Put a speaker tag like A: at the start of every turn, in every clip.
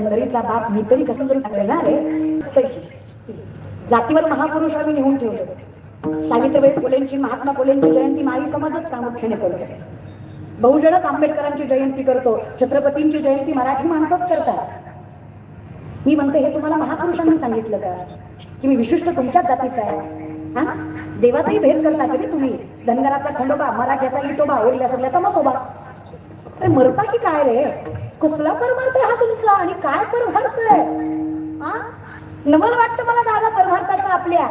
A: मंडळीचा बाप मी तरी कसं जरी सांगणार आहे? जातीवर महापुरुष आम्ही नेऊन ठेवले सावित्रीबाई फुलेंची महात्मा फुलेंची जयंती माई समाजच प्रामुख्याने करतो. बहुजनच आंबेडकरांची जयंती करतो छत्रपतींची जयंती मराठी माणसंच करतात. मी म्हणते हे तुम्हाला महापुरुषांनी सांगितलं का? की मी विशिष्ट तुमच्याच जातीचा आहे. हा? देवाचाही भेद करता की रे तुम्ही? धनगराचा खंडोबा मराठ्याचा इटोबा ओरल्या सगळ्याचा मसोबा. अरे मरता की काय रे? कसला परमार्थ हा तुमचा? आणि काय परमार्थ नवल वाटतं मला दादा परमार्थाचा आपल्या.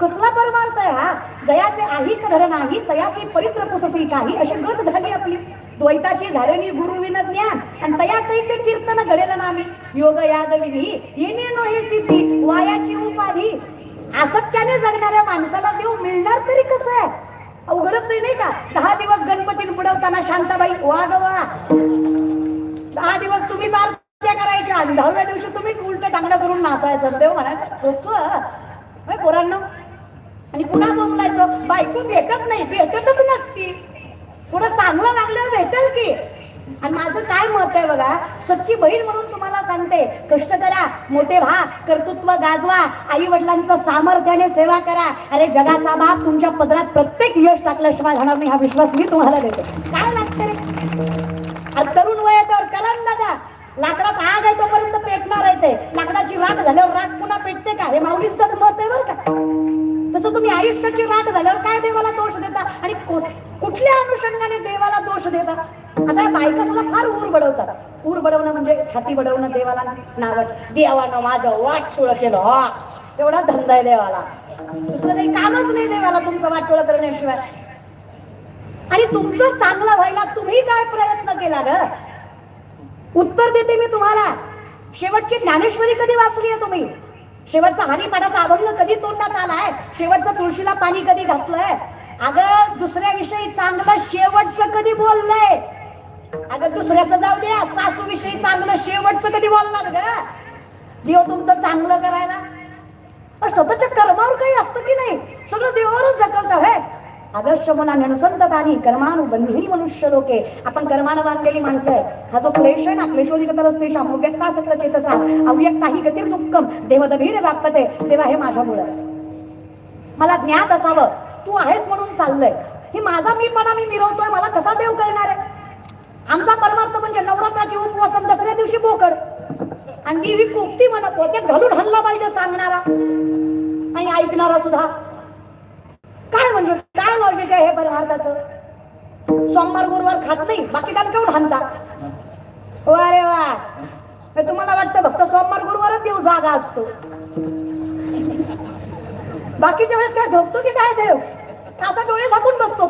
A: कसला परमार्थ आहे हा? जयाचे आही धर नाही तयाचे परित्र पुससी काही अशी गत झाली आपली. द्वैताची झाडणी गुरु विन ज्ञान आणि तया कैचे कीर्तन घडेल ना आम्ही योग याग विधी येणे नो हे सिद्धी वायाची उपाधी. आसत्याने जगणाऱ्या माणसाला देव मिळणार तरी कसं आहे? अवघडच आहे नाही का? दहा दिवस गणपतीत बुडवताना शांताबाई वा ग वा दहा दिवस तुम्ही आरत्या आणि दहाव्या दिवशी तुम्हीच उलट टांगडं करून नाचायचं. देव म्हणायचं कसं पोरांना पोरांनो. आणि पुन्हा बोलायचं बायको भेटत नाही. भेटतच नसती. पुढं चांगलं लागल्यावर भेटेल की. आणि माझं काय मत आहे बघा? सख्खी बहीण म्हणून तुम्हाला सांगते कष्ट करा मोठे व्हा कर्तृत्व गाजवा आई वडिलांचं सामर्थ्याने सेवा करा. अरे जगाचा बाप तुमच्या पदरात प्रत्येक यश टाकल्याशिवाय राहणार नाही हा विश्वास मी तुम्हाला देतो. काय लागतं रे? अरे तरुण वयावर करा ना राग आहे तोपर्यंत पेटणार आहे ते. लाकडाची राग झाल्यावर राग पुन्हा पेटते का? हे माऊलींचंच मत आहे बरं का? तसं तुम्ही आयुष्याची राग झाल्यावर काय देवाला दोष देता? आणि कुठल्या अनुषंगाने देवाला दोष देता? आता या बायका फार ऊर बडवतात. ऊर बडवणं म्हणजे छाती बडवणं देवाला नावट देवानं माझं वाट तुळ केलं हा. तेवढा धंदा आहे देवाला. दुसरं काही कामच नाही देवाला तुमचं वाटोळ करण्याशिवाय. आणि तुमचं चांगलं व्हायला तुम्ही काय प्रयत्न केला ग? उत्तर देते मी तुम्हाला. शेवटची ज्ञानेश्वरी कधी वाचली आहे तुम्ही? शेवटचा हरिपाठाचा अभंग कधी तोंडात आलाय? शेवटचं तुळशीला पाणी कधी घातलंय? अगं दुसऱ्याविषयी चांगलं शेवटचं कधी बोललंय? अगं दुसऱ्याचं जाऊ द्या सासू विषयी चांगलं शेवटचं कधी बोलणार ग? देव तुमचं चांगलं करायला. पण स्वतःच्या कर्मावर काही असतं की नाही? सगळं देवावरच ढकलतं हे. आदर्श मना कर्मानु कर्मानुबंधी मनुष्य लोके. आपण कर्मानं बांधलेली माणसं आहे हा जो क्लेश आहे ना क्लेशोधिक तरच अव्यक्ता सकल चेतसा अव्यक्ता ही गतीर दुःखम देवदभीर बापते तेव्हा हे माझ्यामुळं मला ज्ञात असावं तू आहेस म्हणून चाललंय. ही माझा मीपणा मी मिरवतोय मला कसा देव करणार आहे? आमचा परमार्थ म्हणजे नवरात्राची उपवास दसऱ्या दिवशी बोकड. आणि देवी कोपती म्हणा पोत्यात घालून हल्ला पाहिजे सांगणारा. आणि ऐकणारा सुद्धा. काय हे परमार्थाचं? सोमवार गुरुवार खात नाही बाकी त्याला केवढ हाणता? हो, अरे रे वा तुम्हाला वाटतं फक्त सोमवार गुरुवारच देव जागा असतो. बाकीच्या वेळेस काय झोपतो की काय देव? असा डोळे झाकून बसतो.